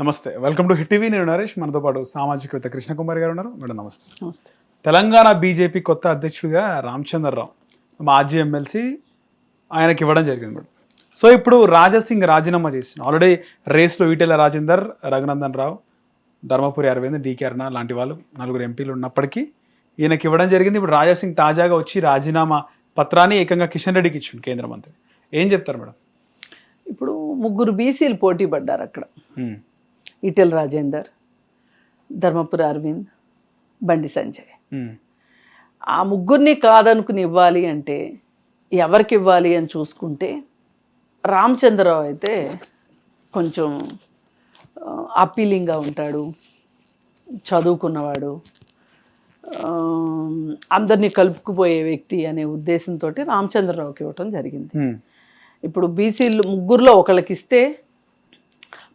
నమస్తే. Welcome to hit TV నేను నరేష్. మనతో పాటు సామాజికవేత్త కృష్ణకుమారి గారు ఉన్నారు. మేడం నమస్తే. నమస్తే. తెలంగాణ బీజేపీ కొత్త అధ్యక్షుడిగా రామచంద్రరావు మాజీ ఎమ్మెల్సీ ఆయనకి ఇవ్వడం జరిగింది మేడం. సో ఇప్పుడు రాజాసింగ్ రాజీనామా చేసిన ఆల్రెడీ రేస్లో ఈటెల రాజేందర్ రఘునందన్ రావు ధర్మపురి అరవింద్ డీకే అరుణ లాంటి వాళ్ళు నలుగురు ఎంపీలు ఉన్నప్పటికీ ఈయనకి ఇవ్వడం జరిగింది. ఇప్పుడు రాజాసింగ్ తాజాగా వచ్చి రాజీనామా పత్రాన్ని ఏకంగా కిషన్ రెడ్డికి ఇచ్చిండు కేంద్ర మంత్రి. ఏం చెప్తారు మేడం? ఇప్పుడు ముగ్గురు బీసీలు పోటీ పడ్డారు అక్కడ. ఈటెల రాజేందర్ ధర్మపురి అరవింద్ బండి సంజయ్. ఆ ముగ్గురిని కాదనుకుని ఇవ్వాలి అంటే ఎవరికి ఇవ్వాలి అని చూసుకుంటే రామచంద్రరావు అయితే కొంచెం అప్పీలింగ్గా ఉంటాడు చదువుకున్నవాడు అందరినీ కలుపుకుపోయే వ్యక్తి అనే ఉద్దేశంతో రామచంద్రరావుకి ఇవ్వటం జరిగింది. ఇప్పుడు బీసీలు ముగ్గురులో ఒకళ్ళకి ఇస్తే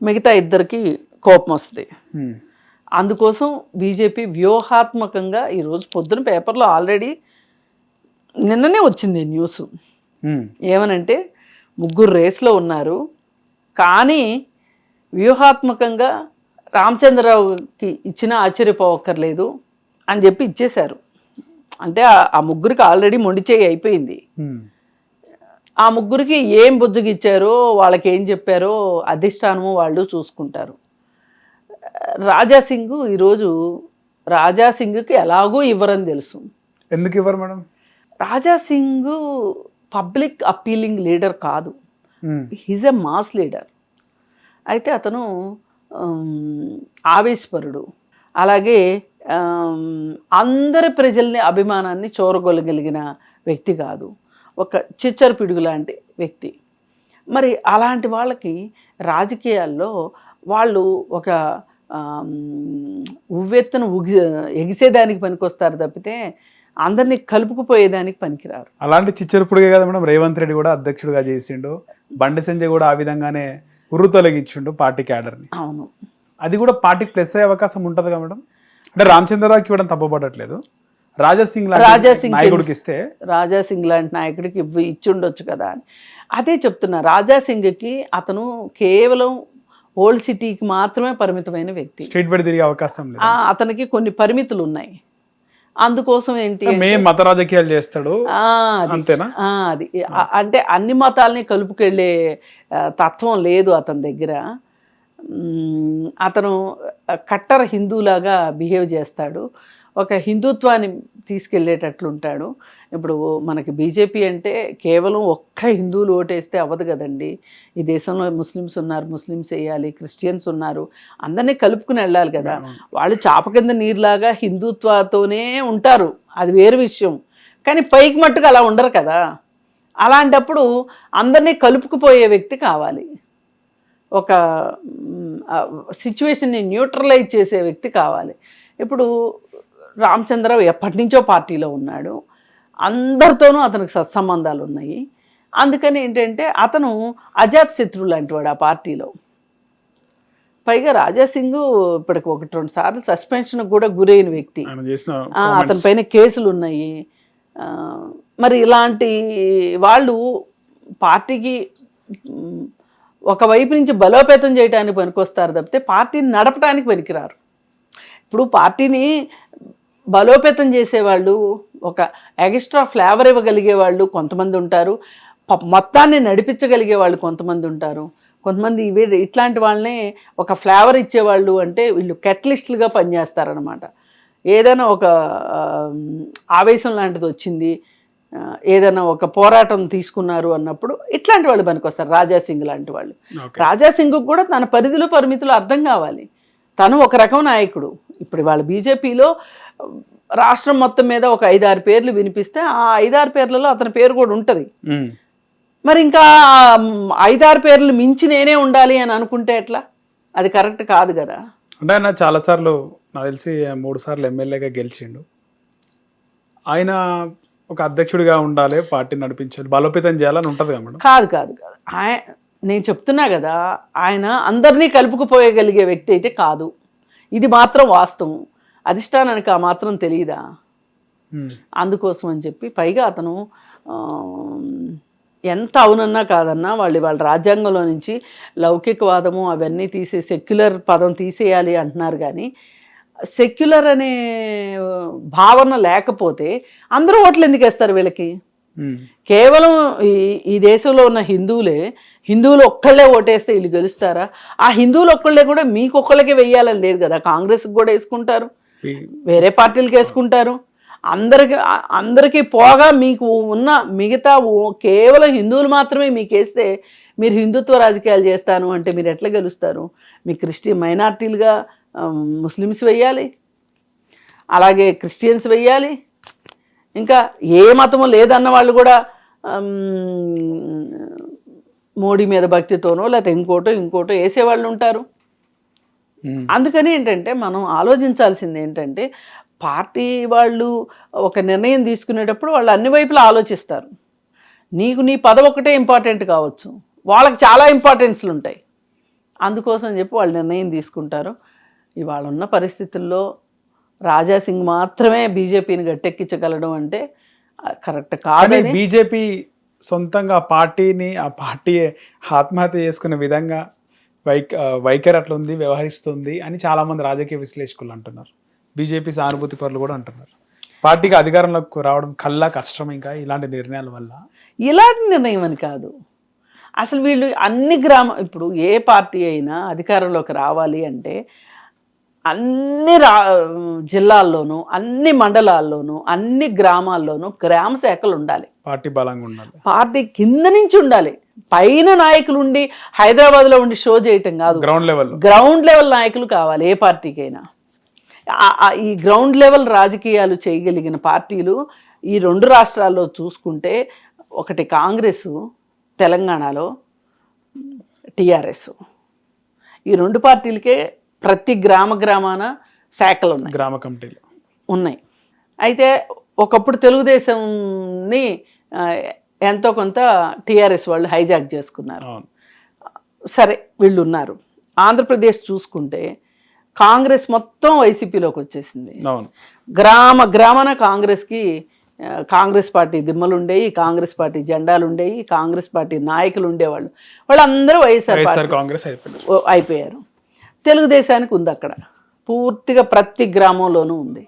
మిగతా ఇద్దరికి కోపం వస్తుంది. అందుకోసం బీజేపీ వ్యూహాత్మకంగా ఈరోజు పొద్దున పేపర్లో ఆల్రెడీ నిన్ననే వచ్చింది న్యూస్. ఏమనంటే ముగ్గురు రేస్లో ఉన్నారు కానీ వ్యూహాత్మకంగా రామచంద్రరావుకి ఇచ్చినా ఆశ్చర్యపోవక్కర్లేదు అని చెప్పి ఇచ్చేశారు అంటే ఆ- ముగ్గురికి ఆల్రెడీ మొండిచేయి అయిపోయింది. ఆ ముగ్గురికి ఏం బుజ్జగిచ్చారో వాళ్ళకి ఏం చెప్పారో అధిష్టానము వాళ్ళు చూసుకుంటారు రాజా సింగ్ ఈరోజు రాజా సింగ్కి ఎలాగో ఇవ్వరని తెలుసు. ఎందుకు ఇవ్వరు madam? Raja Singh public appealing leader కాదు. హీజ్ ఎ మాస్ లీడర్ అయితే అతను ఆవేశపరుడు. అలాగే అందరి ప్రజల్ని అభిమానాన్ని చూరగొలగలిగిన వ్యక్తి కాదు. ఒక చిచ్చరు పిడుగు లాంటి వ్యక్తి. మరి అలాంటి వాళ్ళకి రాజకీయాల్లో వాళ్ళు ఒక ఉవ్వెత్తున ఉగి ఎగిసేదానికి పనికొస్తారు తప్పితే అందరినీ కలుపుకుపోయేదానికి పనికిరారు. అలాంటి చిచ్చరుపుడుగే కదా మేడం. రేవంత్ రెడ్డి కూడా అధ్యక్షుడిగా చేసిండు. బండి సంజయ్ కూడా ఆ విధంగానే ఉర్రు తొలగించిండు పార్టీ క్యాడర్ని. అవును. అది కూడా పార్టీకి ప్లస్ అయ్యే అవకాశం ఉంటుంది కదా మేడం. అంటే రామచంద్రరావుకి ఇవ్వడం తప్పబడట్లేదు. రాజా సింగ్ లాంటి రాజా సింగ్ నాయకుడికి ఇస్తే రాజా సింగ్ లాంటి నాయకుడికి ఇవ్వ ఇచ్చుండొచ్చు కదా అని. అదే చెప్తున్నా రాజా సింగ్కి అతను కేవలం ఓల్డ్ సిటీకి మాత్రమే పరిమితమైన వ్యక్తి. స్ట్రీట్ వైడ్ తిరిగే అవకాశం లేదు. అతనికి కొన్ని పరిమితులు ఉన్నాయి అందుకోసం ఏంటి మేం మత రాజకీయాలు చేస్తాడు. అంతేనా? అది. అంటే అన్ని మతాలని కలుపుకెళ్ళే తత్వం లేదు అతని దగ్గర. అతను కట్టర్ హిందూలాగా బిహేవ్ చేస్తాడు. ఒక హిందుత్వాన్ని తీసుకెళ్ళేటట్లు ఉంటాడు ఇప్పుడు మనకి బీజేపీ అంటే కేవలం ఒక్క హిందువులు ఓటేస్తే అవ్వదు కదండి. ఈ దేశంలో ముస్లిమ్స్ ఉన్నారు ముస్లిమ్స్ వేయాలి క్రిస్టియన్స్ ఉన్నారు అందరినీ కలుపుకుని వెళ్ళాలి కదా. వాళ్ళు చాప కింద నీరులాగా హిందుత్వతోనే ఉంటారు. అది వేరు విషయం. కానీ పైకి మట్టుకు అలా ఉండరు కదా. అలాంటప్పుడు అందరినీ కలుపుకుపోయే వ్యక్తి కావాలి. ఒక సిచ్యువేషన్ని న్యూట్రలైజ్ చేసే వ్యక్తి కావాలి. ఇప్పుడు రామచంద్రరావు ఎప్పటి నుంచో పార్టీలో ఉన్నాడు. అందరితోనూ అతనికి సత్సంబంధాలు ఉన్నాయి అందుకని ఏంటంటే అతను అజాత్ శత్రువు లాంటి వాడు ఆ పార్టీలో. పైగా రాజా సింగ్ ఇప్పటికి ఒకటి రెండు సార్లు సస్పెన్షన్ కూడా గురైన వ్యక్తి. అతని పైన కేసులు ఉన్నాయి మరి ఇలాంటి వాళ్ళు పార్టీకి ఒకవైపు నుంచి బలోపేతం చేయడానికి పనికొస్తారు తప్పితే పార్టీని నడపడానికి పనికిరారు. ఇప్పుడు పార్టీని బలోపేతం చేసేవాళ్ళు ఒక ఎక్స్ట్రా ఫ్లేవర్ ఇవ్వగలిగే వాళ్ళు కొంతమంది ఉంటారు. మొత్తాన్ని నడిపించగలిగే వాళ్ళు కొంతమంది ఉంటారు. కొంతమంది ఇవే ఇట్లాంటి వాళ్ళనే ఒక ఫ్లేవర్ ఇచ్చేవాళ్ళు అంటే వీళ్ళు కెటలిస్టులుగా పనిచేస్తారనమాట ఏదైనా ఒక ఆవేశం లాంటిది వచ్చింది ఏదైనా ఒక పోరాటం తీసుకున్నారు అన్నప్పుడు ఇట్లాంటి వాళ్ళు పనికొస్తారు రాజా సింగ్ లాంటి వాళ్ళు. ఓకే. రాజా సింగ్ కూడా తన పరిధిలో పరిమితులు అర్థం కావాలి. తను ఒక రకం నాయకుడు. ఇప్పుడు వాళ్ళ బీజేపీలో రాష్ట్రం మొత్తం మీద ఒక ఐదారు పేర్లు వినిపిస్తే ఆ ఐదారు పేర్లలో అతని పేరు కూడా ఉంటుంది. మరి ఇంకా ఐదారు పేర్లు మించి నేనే ఉండాలి అని అనుకుంటే ఎట్లా? అది కరెక్ట్ కాదు కదా. అంటే ఆయన చాలా సార్లు నాకు తెలిసి మూడు సార్లు ఎమ్మెల్యేగా గెలిచిండు. ఆయన ఒక అధ్యక్షుడిగా ఉండాలి పార్టీ నడిపించాలి బలోపేతం చేయాలని ఉంటది కదా కాదు కాదు కాదు. ఆయ నేను చెప్తున్నా కదా ఆయన అందరినీ కలుపుకుపోయగలిగే వ్యక్తి అయితే కాదు. ఇది మాత్రం వాస్తవం. అధిష్టానానికి ఆ మాత్రం తెలియదా. అందుకోసం అని చెప్పి పైగా అతను ఎంత అవునన్నా కాదన్నా వాళ్ళు వాళ్ళ రాజ్యాంగంలో నుంచి లౌకికవాదము అవన్నీ తీసే సెక్యులర్ పదం తీసేయాలి అంటున్నారు కానీ సెక్యులర్ అనే భావన లేకపోతే అందరూ ఓట్లు ఎందుకు వేస్తారు వీళ్ళకి. కేవలం ఈ ఈ దేశంలో ఉన్న హిందువులే హిందువులు ఒక్కళ్ళే ఓటేస్తే వీళ్ళు గెలుస్తారా? ఆ హిందువులు ఒక్కళ్ళే కూడా మీకు ఒక్కళ్ళకే వెయ్యాలని లేదు కదా? కాంగ్రెస్కి కూడా వేసుకుంటారు. వేరే పార్టీలకు వేసుకుంటారు అందరికి అందరికీ పోగా మీకు ఉన్న మిగతా కేవలం హిందువులు మాత్రమే మీకు వేస్తే మీరు హిందుత్వ రాజకీయాలు చేస్తాను అంటే మీరు ఎట్లా గెలుస్తారు? మీ క్రిస్టియన్ మైనార్టీలుగా ముస్లిమ్స్ వెయ్యాలి? అలాగే క్రిస్టియన్స్ వెయ్యాలి? ఇంకా ఏ మతము లేదన్న వాళ్ళు కూడా మోడీ మీద భక్తితోనో లేకపోతే ఇంకోటో ఇంకోటో వేసేవాళ్ళు ఉంటారు. అందుకని ఏంటంటే మనం ఆలోచించాల్సింది ఏంటంటే పార్టీ వాళ్ళు ఒక నిర్ణయం తీసుకునేటప్పుడు వాళ్ళు అన్ని వైపులా ఆలోచిస్తారు. నీకు నీ పదవి ఒకటే ఇంపార్టెంట్ కావచ్చు. వాళ్ళకి చాలా ఇంపార్టెన్స్లు ఉంటాయి. అందుకోసం చెప్పి వాళ్ళు నిర్ణయం తీసుకుంటారు. ఇవాళ ఉన్న పరిస్థితుల్లో రాజా సింగ్ మాత్రమే బీజేపీని గట్టెక్కించగలడం అంటే కరెక్ట్ కాదని బీజేపీ సొంతంగా పార్టీని ఆ పార్టీ ఆత్మహత్య చేసుకునే విధంగా వైఖ వైఖరి అట్లా ఉంది వ్యవహరిస్తుంది అని చాలా మంది రాజకీయ విశ్లేషకులు అంటున్నారు. బీజేపీ సానుభూతి పరులు కూడా అంటున్నారు. పార్టీకి అధికారంలోకి రావడం కల్లా కష్టం ఇంకా ఇలాంటి నిర్ణయాల వల్ల. ఇలాంటి నిర్ణయం అని కాదు. అసలు వీళ్ళు అన్ని గ్రామ ఇప్పుడు ఏ పార్టీ అయినా అధికారంలోకి రావాలి అంటే అన్ని రా జిల్లాల్లోనూ అన్ని మండలాల్లోనూ అన్ని గ్రామాల్లోనూ గ్రామ శాఖలు ఉండాలి. పార్టీ బలంగా ఉండాలి. పార్టీ కింద నుంచి ఉండాలి. పైన నాయకులు ఉండి హైదరాబాద్లో ఉండి షో చేయటం కాదు. గ్రౌండ్ లెవెల్లో గ్రౌండ్ లెవెల్ నాయకులు కావాలి ఏ పార్టీకైనా. ఈ గ్రౌండ్ లెవెల్ రాజకీయాలు చేయగలిగిన పార్టీలు ఈ రెండు రాష్ట్రాల్లో చూసుకుంటే ఒకటి కాంగ్రెస్ తెలంగాణలో టిఆర్ఎస్. ఈ రెండు పార్టీలకే ప్రతి గ్రామ గ్రామాన శాఖలు ఉన్నాయి. గ్రామ కమిటీలు. ఉన్నాయి. అయితే ఒకప్పుడు తెలుగుదేశంని ఎంతో కొంత టీఆర్ఎస్ వాళ్ళు హైజాక్ చేసుకున్నారు. సరే వీళ్ళు ఉన్నారు. ఆంధ్రప్రదేశ్ చూసుకుంటే కాంగ్రెస్ మొత్తం వైసీపీలోకి వచ్చేసింది. గ్రామ గ్రామాన కాంగ్రెస్కి కాంగ్రెస్ పార్టీ దిమ్మలు ఉండేవి కాంగ్రెస్ పార్టీ జెండాలు ఉండేవి కాంగ్రెస్ పార్టీ నాయకులు ఉండేవాళ్ళు. వాళ్ళందరూ వైఎస్ఆర్ కాంగ్రెస్ అయిపోయారు. తెలుగుదేశానికి ఉంది అక్కడ. పూర్తిగా ప్రతి గ్రామంలోనూ ఉంది.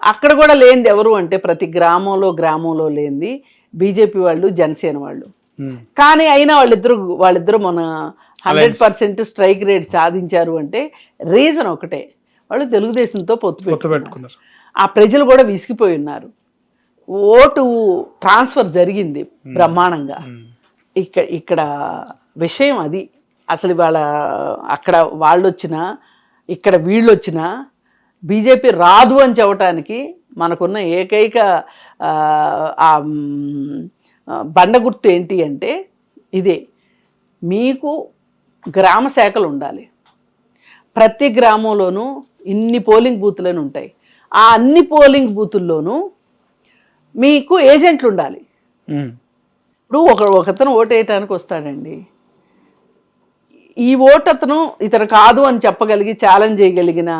అక్కడ కూడా లేనిది ఎవరు అంటే ప్రతి గ్రామంలో గ్రామంలో లేనిది బీజేపీ వాళ్ళు జనసేన వాళ్ళు. కానీ అయినా వాళ్ళిద్దరు వాళ్ళిద్దరు మన హండ్రెడ్ పర్సెంట్ స్ట్రైక్ రేట్ సాధించారు అంటే రీజన్ ఒకటే. వాళ్ళు తెలుగుదేశంతో పొత్తు పెట్టుకున్నారు. ఆ ప్రజలు కూడా విసిగిపోయి ఉన్నారు. ఓటు ట్రాన్స్ఫర్ జరిగింది బ్రహ్మాండంగా. ఇక్కడ ఇక్కడ విషయం అది. అసలు వాళ్ళ అక్కడ వాళ్ళు వచ్చినా ఇక్కడ వీళ్ళు వచ్చినా బీజేపీ రాదు అని చెప్పటానికి మనకున్న ఏకైక బండ గుర్తు ఏంటి అంటే ఇదే. మీకు గ్రామ శాఖలు ఉండాలి. ప్రతి గ్రామంలోనూ ఇన్ని పోలింగ్ బూతులను ఉంటాయి. ఆ అన్ని పోలింగ్ బూతుల్లోనూ మీకు ఏజెంట్లు ఉండాలి. ఇప్పుడు ఒక ఒకతను ఓటు వేయటానికి వస్తాడండి. ఈ ఓటు అతను ఇతను కాదు అని చెప్పగలిగి ఛాలెంజ్ చేయగలిగిన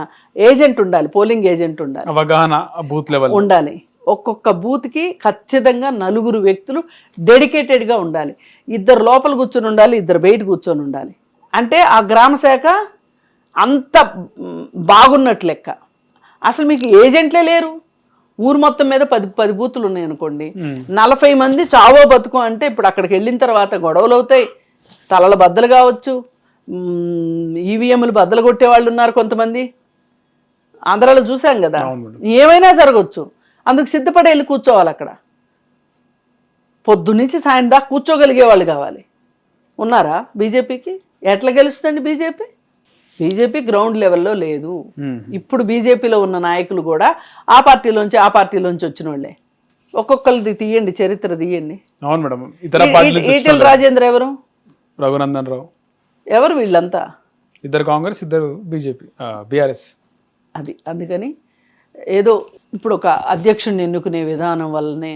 ఏజెంట్ ఉండాలి పోలింగ్ ఏజెంట్ ఉండాలి. అవగాహన బూత్ లెవెల్ ఉండాలి. ఒక్కొక్క బూత్కి ఖచ్చితంగా నలుగురు వ్యక్తులు డెడికేటెడ్గా ఉండాలి. ఇద్దరు లోపల కూర్చొని ఉండాలి ఇద్దరు బయట కూర్చొని ఉండాలి. అంటే ఆ గ్రామ శాఖ అంత బాగున్నట్లు లెక్క. అసలు మీకు ఏజెంట్లే లేరు. ఊరు మొత్తం మీద పది పది బూతులు ఉన్నాయి అనుకోండి. నలభై మంది చావో బతుకు అంటే ఇప్పుడు అక్కడికి వెళ్ళిన తర్వాత గొడవలు అవుతాయి. తలల బద్దలు కావచ్చు. ఈవీఎంలు బద్దలు కొట్టే వాళ్ళు ఉన్నారు కొంతమంది. ఆంధ్రాలో చూసాం కదా. ఏమైనా జరగవచ్చు అందుకు సిద్ధపడి వెళ్ళి కూర్చోవాలి అక్కడ. పొద్దు నుంచి సాయం దాకా కూర్చోగలిగే వాళ్ళు కావాలి. ఉన్నారా బీజేపీకి? ఎట్లా గెలుస్తుంది బీజేపీ? బీజేపీ గ్రౌండ్ లెవెల్లో లేదు. ఇప్పుడు బీజేపీలో ఉన్న నాయకులు కూడా ఆ పార్టీలోంచి ఆ పార్టీలోంచి వచ్చిన వాళ్ళే ఒక్కొక్కరిది తీయండి చరిత్ర తీయండి. అవును మేడం. ఈటెల రాజేంద్ర ఎవరు? రఘునందన్ రావు. ఎవరు వీళ్ళంతా? ఇద్దరు కాంగ్రెస్ ఇద్దరు బీజేపీ బీఆర్ఎస్. అది అందుకని ఏదో ఇప్పుడు ఒక అధ్యక్షుడిని ఎన్నుకునే విధానం వల్లనే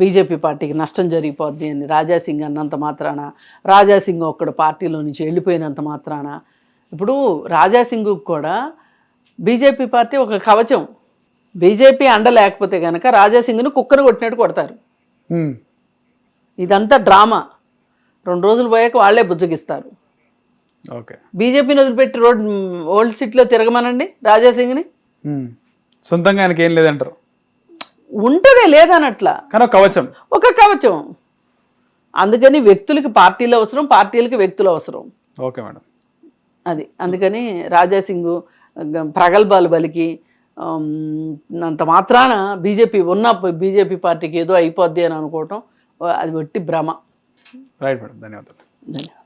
బీజేపీ పార్టీకి నష్టం జరిగిపోద్ది అని రాజాసింగ్ అన్నంత మాత్రాన రాజాసింగ్ ఒక్కడ పార్టీలో నుంచి వెళ్ళిపోయినంత మాత్రాన ఇప్పుడు రాజాసింగ్ కూడా బీజేపీ పార్టీ ఒక కవచం. బీజేపీ అండ లేకపోతే కనుక రాజాసింగ్ను కుక్కను కొట్టినట్టు కొడతారు. ఇదంతా డ్రామా. రెండు రోజులు పోయాక వాళ్ళే బుజ్జగిస్తారు. ఓకే. బీజేపీని వదిలిపెట్టి రోడ్ ఓల్డ్ సిటీలో తిరగమనండి రాజాసింగ్ని. ఉమ్. సొంతంగా ఆయనకి ఏం లేదంటారు? ఉంటదే లేదనట్లా. కానీ కవచం. ఒక కవచం. అందుకని వ్యక్తులకి పార్టీలు అవసరం పార్టీలకి వ్యక్తులు అవసరం. Okay madam. అది. అందుకని రాజాసింగ్ గ- ప్రగల్భాలు బలికి అంత మాత్రాన బీజేపీ ఉన్న బీజేపీ పార్టీకి ఏదో అయిపోద్ది అని అనుకోవటం అది వట్టి భ్రమ. Right madam. ధన్యవాదాలు. ధన్యవాదాలు.